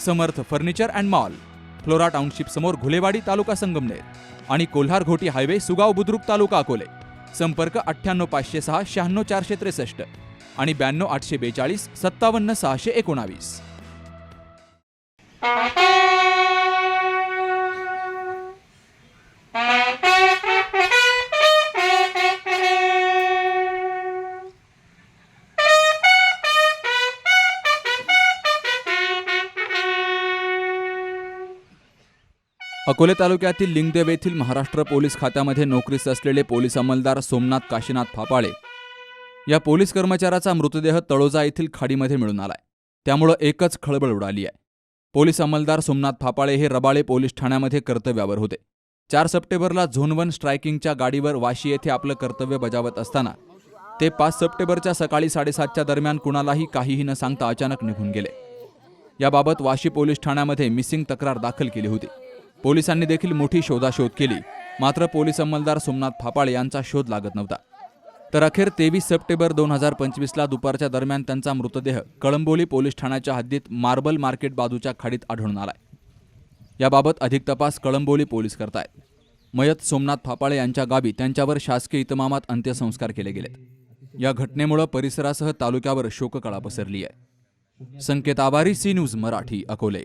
Samarth furniture and mall Flora township समोर घुलेवाडी तालुका संगमनेर आणि Kolhar Ghoti highway Sugaon Budruk taluka Akole. संपर्क अठ्ठ्याण्णव पाचशे सहा शहाण्णव चारशे त्रेसष्ट आणि ब्याण्णव आठशे बेचाळीस सत्तावन्न सहाशे एकोणावीस. अकोले तालुक्यातील लिंगदेव येथील महाराष्ट्र पोलीस खात्यामध्ये नोकरीस असलेले पोलीस अंमलदार सोमनाथ काशीनाथ फापाळे या पोलीस कर्मचाऱ्याचा मृतदेह तळोजा येथील खाडीमध्ये मिळून आलाय. त्यामुळं एकच खळबळ उडाली आहे. पोलीस अंमलदार सोमनाथ फापाळे हे रबाळे पोलीस ठाण्यामध्ये कर्तव्यावर होते. चार सप्टेंबरला झोन वन स्ट्रायकिंगच्या गाडीवर वाशी येथे आपलं कर्तव्य बजावत असताना ते पाच सप्टेंबरच्या सकाळी साडेसातच्या दरम्यान कुणालाही काहीही न सांगता अचानक निघून गेले. याबाबत वाशी पोलीस ठाण्यामध्ये मिसिंग तक्रार दाखल केली होती. पोलिसांनी देखील मोठी शोधाशोध केली. मात्र पोलीस अंमलदार सोमनाथ फापाळे यांचा शोध लागत नव्हता. तर अखेर तेवीस सप्टेंबर दोन हजार पंचवीसला दुपारच्या दरम्यान त्यांचा मृतदेह कळंबोली पोलीस ठाण्याच्या हद्दीत मार्बल मार्केट बाजूच्या खाडीत आढळून आलाय. याबाबत अधिक तपास कळंबोली पोलीस करतायत. मयत सोमनाथ फापाळे यांच्या गावी त्यांच्यावर शासकीय इतमामात अंत्यसंस्कार केले गेलेत. या घटनेमुळे परिसरासह तालुक्यावर शोककळा पसरली आहे संकेत आभारी सी न्यूज मराठी अकोले.